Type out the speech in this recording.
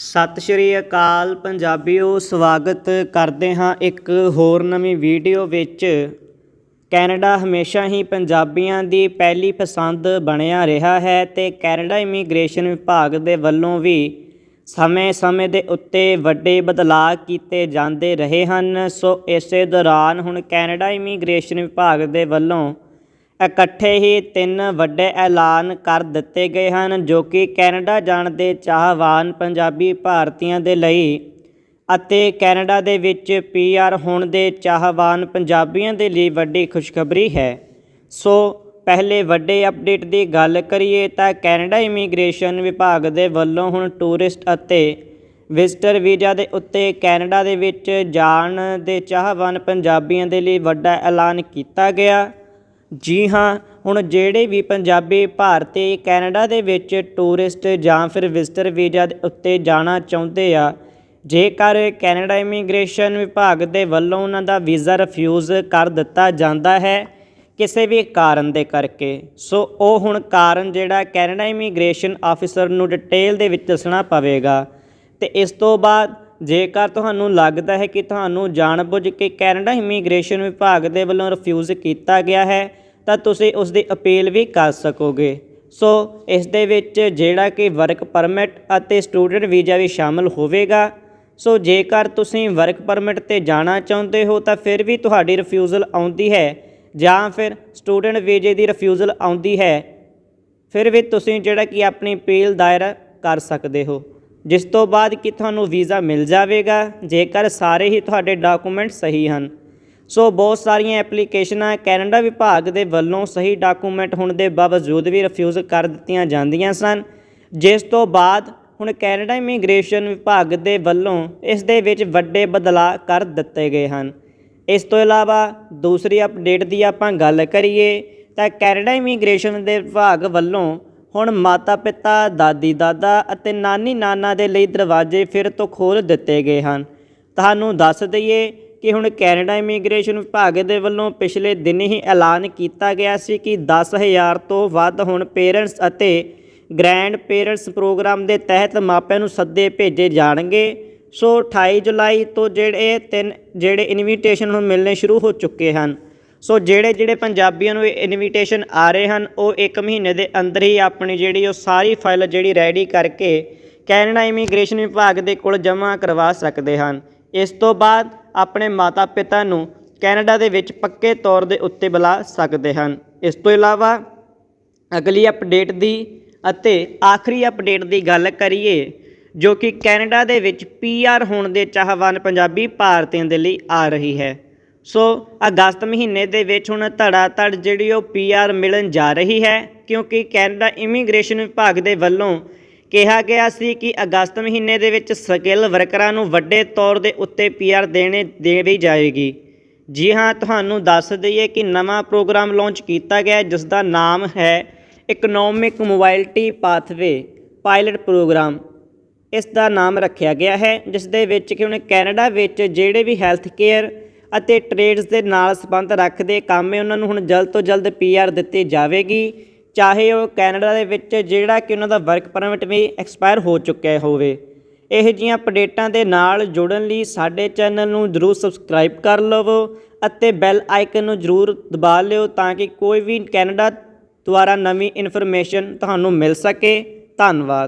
ਸਤਿ ਸ਼੍ਰੀ ਅਕਾਲ ਪੰਜਾਬੀਓ, ਸਵਾਗਤ ਕਰਦੇ ਹਾਂ ਇੱਕ ਹੋਰ ਨਵੀਂ ਵੀਡੀਓ ਵਿੱਚ। ਕੈਨੇਡਾ ਹਮੇਸ਼ਾ ਹੀ ਪੰਜਾਬੀਆਂ ਦੀ ਪਹਿਲੀ ਪਸੰਦ ਬਣਿਆ ਰਿਹਾ ਹੈ ਤੇ ਕੈਨੇਡਾ ਇਮੀਗ੍ਰੇਸ਼ਨ ਵਿਭਾਗ ਦੇ ਵੱਲੋਂ ਵੀ ਸਮੇਂ-ਸਮੇਂ ਦੇ ਉੱਤੇ ਵੱਡੇ ਬਦਲਾਅ ਕੀਤੇ ਜਾਂਦੇ ਰਹੇ ਹਨ। ਸੋ ਇਸੇ ਦੌਰਾਨ ਹੁਣ ਕੈਨੇਡਾ ਇਮੀਗ੍ਰੇਸ਼ਨ ਵਿਭਾਗ ਦੇ ਵੱਲੋਂ ਇਕੱਠੇ ਹੀ ਤਿੰਨ ਵੱਡੇ ਐਲਾਨ ਕਰ ਦਿੱਤੇ ਗਏ ਹਨ, ਜੋ ਕਿ ਕੈਨੇਡਾ ਜਾਣ ਦੇ ਚਾਹਵਾਨ ਪੰਜਾਬੀ ਭਾਰਤੀਆਂ ਦੇ ਲਈ ਅਤੇ ਕੈਨੇਡਾ ਦੇ ਵਿੱਚ ਪੀਆਰ ਹੋਣ ਦੇ ਚਾਹਵਾਨ ਪੰਜਾਬੀਆਂ ਦੇ ਲਈ ਵੱਡੀ ਖੁਸ਼ਖਬਰੀ ਹੈ। ਸੋ, ਪਹਿਲੇ ਵੱਡੇ ਅਪਡੇਟ ਦੀ ਗੱਲ ਕਰੀਏ ਤਾਂ ਕੈਨੇਡਾ ਇਮੀਗ੍ਰੇਸ਼ਨ ਵਿਭਾਗ ਦੇ ਵੱਲੋਂ ਹੁਣ ਟੂਰਿਸਟ ਅਤੇ ਵਿਜ਼ਟਰ ਵੀਜ਼ਾ ਦੇ ਉੱਤੇ ਕੈਨੇਡਾ ਦੇ ਵਿੱਚ ਜਾਣ ਦੇ ਚਾਹਵਾਨ ਪੰਜਾਬੀਆਂ ਦੇ ਲਈ ਵੱਡਾ ਐਲਾਨ ਕੀਤਾ ਗਿਆ। ਜੀ ਹਾਂ, ਹੁਣ ਜਿਹੜੇ ਵੀ ਪੰਜਾਬੀ ਭਾਰਤੀ ਕੈਨੇਡਾ ਦੇ ਵਿੱਚ ਟੂਰਿਸਟ ਜਾਂ ਫਿਰ ਵਿਜ਼ਟਰ ਵੀਜ਼ਾ ਦੇ ਉੱਤੇ ਜਾਣਾ ਚਾਹੁੰਦੇ ਆ, ਜੇਕਰ ਕੈਨੇਡਾ ਇਮੀਗ੍ਰੇਸ਼ਨ ਵਿਭਾਗ ਦੇ ਵੱਲੋਂ ਉਹਨਾਂ ਦਾ ਵੀਜ਼ਾ ਰਿਫਿਊਜ਼ ਕਰ ਦਿੱਤਾ ਜਾਂਦਾ ਹੈ ਕਿਸੇ ਵੀ ਕਾਰਨ ਦੇ ਕਰਕੇ, ਸੋ ਉਹ ਹੁਣ ਕਾਰਨ ਜਿਹੜਾ ਕੈਨੇਡਾ ਇਮੀਗ੍ਰੇਸ਼ਨ ਆਫੀਸਰ ਨੂੰ ਡਿਟੇਲ ਦੇ ਵਿੱਚ ਦੱਸਣਾ ਪਵੇਗਾ। ਤੇ ਇਸ ਤੋਂ ਬਾਅਦ ਜੇਕਰ ਤੁਹਾਨੂੰ ਲੱਗਦਾ ਹੈ ਕਿ ਤੁਹਾਨੂੰ ਜਾਣਬੁੱਝ ਕੇ ਕੈਨੇਡਾ ਇਮੀਗ੍ਰੇਸ਼ਨ ਵਿਭਾਗ ਦੇ ਵੱਲੋਂ ਰਿਫਿਊਜ਼ ਕੀਤਾ ਗਿਆ ਹੈ, ਤਾਂ ਤੁਸੀਂ ਉਸ ਦੀ ਅਪੀਲ ਵੀ ਕਰ ਸਕੋਗੇ। ਸੋ, ਇਸ ਦੇ ਵਿੱਚ ਜਿਹੜਾ ਕਿ ਵਰਕ ਪਰਮਿਟ ਅਤੇ ਸਟੂਡੈਂਟ ਵੀਜ਼ਾ ਵੀ ਸ਼ਾਮਲ ਹੋਵੇਗਾ। ਸੋ, ਜੇਕਰ ਤੁਸੀਂ ਵਰਕ ਪਰਮਿਟ ਤੇ ਜਾਣਾ ਚਾਹੁੰਦੇ ਹੋ, ਤਾਂ ਫਿਰ ਵੀ ਤੁਹਾਡੀ ਰਿਫਿਊਜ਼ਲ ਆਉਂਦੀ ਹੈ, ਜਾਂ ਫਿਰ ਸਟੂਡੈਂਟ ਵੀਜ਼ੇ ਦੀ ਰਿਫਿਊਜ਼ਲ ਆਉਂਦੀ ਹੈ, ਫਿਰ ਵੀ ਤੁਸੀਂ ਜਿਹੜਾ ਕਿ ਆਪਣੀ ਅਪੀਲ ਦਾਇਰ ਕਰ ਸਕਦੇ ਹੋ। ਜਿਸ ਤੋਂ ਬਾਅਦ ਕਿ ਤੁਹਾਨੂੰ ਵੀਜ਼ਾ ਮਿਲ ਜਾਵੇਗਾ, ਜੇਕਰ ਸਾਰੇ ਹੀ ਤੁਹਾਡੇ ਡਾਕੂਮੈਂਟ ਸਹੀ ਹਨ। ਸੋ ਬਹੁਤ ਸਾਰੀਆਂ ਐਪਲੀਕੇਸ਼ਨਾਂ ਕੈਨੇਡਾ ਵਿਭਾਗ ਦੇ ਵੱਲੋਂ ਸਹੀ ਡਾਕੂਮੈਂਟ ਹੋਣ ਦੇ ਬਾਵਜੂਦ ਵੀ ਰਿਫਿਊਜ਼ ਕਰ ਦਿੱਤੀਆਂ ਜਾਂਦੀਆਂ ਸਨ। ਜਿਸ ਤੋਂ ਬਾਅਦ ਹੁਣ ਕੈਨੇਡਾ ਇਮੀਗ੍ਰੇਸ਼ਨ ਵਿਭਾਗ ਦੇ ਵੱਲੋਂ ਇਸ ਦੇ ਵਿੱਚ ਵੱਡੇ ਬਦਲਾਅ ਕਰ ਦਿੱਤੇ ਗਏ ਹਨ। ਇਸ ਤੋਂ ਇਲਾਵਾ ਦੂਸਰੀ ਅਪਡੇਟ ਦੀ ਆਪਾਂ ਗੱਲ ਕਰੀਏ, ਤਾਂ ਕੈਨੇਡਾ ਇਮੀਗ੍ਰੇਸ਼ਨ ਦੇ ਵਿਭਾਗ ਵੱਲੋਂ ਹੁਣ ਮਾਤਾ ਪਿਤਾ ਦਾਦੀ ਦਾਦਾ ਅਤੇ ਨਾਨੀ ਨਾਨਾ ਦੇ ਲਈ ਦਰਵਾਜ਼ੇ ਫਿਰ ਤੋਂ ਖੋਲ੍ਹ ਦਿੱਤੇ ਗਏ ਹਨ। ਤੁਹਾਨੂੰ ਦੱਸ ਦਈਏ ਕਿ ਹੁਣ ਕੈਨੇਡਾ ਇਮੀਗ੍ਰੇਸ਼ਨ ਵਿਭਾਗ ਦੇ ਵੱਲੋਂ ਪਿਛਲੇ ਦਿਨ ਹੀ ਐਲਾਨ ਕੀਤਾ ਗਿਆ ਸੀ ਕਿ 10000 ਤੋਂ ਵੱਧ ਹੁਣ ਪੇਰੈਂਟਸ ਅਤੇ ਗ੍ਰੈਂਡ ਪੇਰੈਂਟਸ ਪ੍ਰੋਗਰਾਮ ਦੇ ਤਹਿਤ ਮਾਪਿਆਂ ਨੂੰ ਸੱਦੇ ਭੇਜੇ ਜਾਣਗੇ। ਸੋ 28 ਜੁਲਾਈ ਤੋਂ ਜਿਹੜੇ ਤਿੰਨ ਜਿਹੜੇ ਇਨਵੀਟੇਸ਼ਨ ਹੁਣ ਮਿਲਣੇ ਸ਼ੁਰੂ ਹੋ ਚੁੱਕੇ ਹਨ। ਸੋ ਜਿਹੜੇ ਜਿਹੜੇ ਪੰਜਾਬੀਆਂ ਨੂੰ ਇਨਵੀਟੇਸ਼ਨ ਆ ਰਹੇ ਹਨ, ਉਹ 1 ਮਹੀਨੇ ਦੇ ਅੰਦਰ ਹੀ ਆਪਣੀ ਜਿਹੜੀ ਉਹ ਸਾਰੀ ਫਾਈਲ ਜਿਹੜੀ ਰੈਡੀ ਕਰਕੇ ਕੈਨੇਡਾ ਇਮੀਗ੍ਰੇਸ਼ਨ ਵਿਭਾਗ ਦੇ ਕੋਲ ਜਮ੍ਹਾਂ ਕਰਵਾ ਸਕਦੇ ਹਨ। ਇਸ ਤੋਂ ਬਾਅਦ ਆਪਣੇ ਮਾਤਾ ਪਿਤਾ ਨੂੰ ਕੈਨੇਡਾ ਦੇ ਵਿੱਚ ਪੱਕੇ ਤੌਰ ਦੇ ਉੱਤੇ ਬੁਲਾ ਸਕਦੇ ਹਨ। ਇਸ ਤੋਂ ਇਲਾਵਾ ਅਗਲੀ ਅਪਡੇਟ ਦੀ ਅਤੇ ਆਖਰੀ ਅਪਡੇਟ ਦੀ ਗੱਲ ਕਰੀਏ, ਜੋ ਕਿ ਕੈਨੇਡਾ ਦੇ ਵਿੱਚ ਪੀਆਰ ਹੋਣ ਦੇ ਚਾਹਵਾਨ ਪੰਜਾਬੀ ਭਾਰਤੀਆਂ ਦੇ ਲਈ ਆ ਰਹੀ ਹੈ। ਸੋ ਅਗਸਤ ਮਹੀਨੇ ਦੇ ਵਿੱਚ ਹੁਣ ਧੜਾ ਧੜ ਜਿਹੜੀ ਉਹ ਪੀਆਰ ਮਿਲਣ ਜਾ ਰਹੀ ਹੈ, ਕਿਉਂਕਿ ਕੈਨੇਡਾ ਇਮੀਗ੍ਰੇਸ਼ਨ ਵਿਭਾਗ ਦੇ ਵੱਲੋਂ ਕਿਹਾ ਗਿਆ ਸੀ ਕਿ ਅਗਸਤ ਮਹੀਨੇ ਦੇ ਵਿੱਚ ਸਕਿੱਲ ਵਰਕਰਾਂ ਨੂੰ ਵੱਡੇ ਤੌਰ ਦੇ ਉੱਤੇ ਪੀਆਰ ਦੇਣੇ ਦੇਣੀ ਜਾਏਗੀ। ਜੀ ਹਾਂ, ਤੁਹਾਨੂੰ ਦੱਸ ਦਈਏ ਕਿ ਨਵਾਂ ਪ੍ਰੋਗਰਾਮ ਲਾਂਚ ਕੀਤਾ ਗਿਆ ਜਿਸ ਦਾ ਨਾਮ ਹੈ economic mobility pathway pilot programme ਇਸ ਦਾ ਨਾਮ ਰੱਖਿਆ ਗਿਆ ਹੈ ਜਿਸ ਦੇ ਵਿੱਚ ਕਿ ਹੁਣ ਕੈਨੇਡਾ ਵਿੱਚ ਜਿਹੜੇ ਵੀ ਹੈਲਥ ਕੇਅਰ ਅਤੇ ਟ੍ਰੇਡਸ ਦੇ ਨਾਲ ਸੰਬੰਧ ਰੱਖਦੇ ਕੰਮ ਉਹਨਾਂ ਨੂੰ ਹੁਣ ਜਲਦ ਤੋਂ ਜਲਦ ਪੀਆਰ ਦਿੱਤੀ ਜਾਵੇਗੀ। ਚਾਹੇ ਉਹ ਕੈਨੇਡਾ ਦੇ ਵਿੱਚ ਜਿਹੜਾ ਕਿ ਉਹਨਾਂ ਦਾ ਵਰਕ ਪਰਮਿਟ ਵੀ ਐਕਸਪਾਇਰ ਹੋ ਚੁੱਕਿਆ ਹੋਵੇ। ਇਹ ਜੀਆਂ ਅਪਡੇਟਾਂ ਦੇ ਨਾਲ ਜੁੜਨ ਲਈ ਸਾਡੇ ਚੈਨਲ ਨੂੰ ਜਰੂਰ ਸਬਸਕ੍ਰਾਈਬ ਕਰ ਲਵੋ ਅਤੇ ਬੈਲ ਆਈਕਨ ਨੂੰ ਜਰੂਰ ਦਬਾ ਲਿਓ ਤਾਂ ਕਿ ਕੋਈ ਵੀ ਕੈਨੇਡਾ ਦੁਆਰਾ ਨਵੀਂ ਇਨਫੋਰਮੇਸ਼ਨ ਤੁਹਾਨੂੰ ਮਿਲ ਸਕੇ। ਧੰਨਵਾਦ।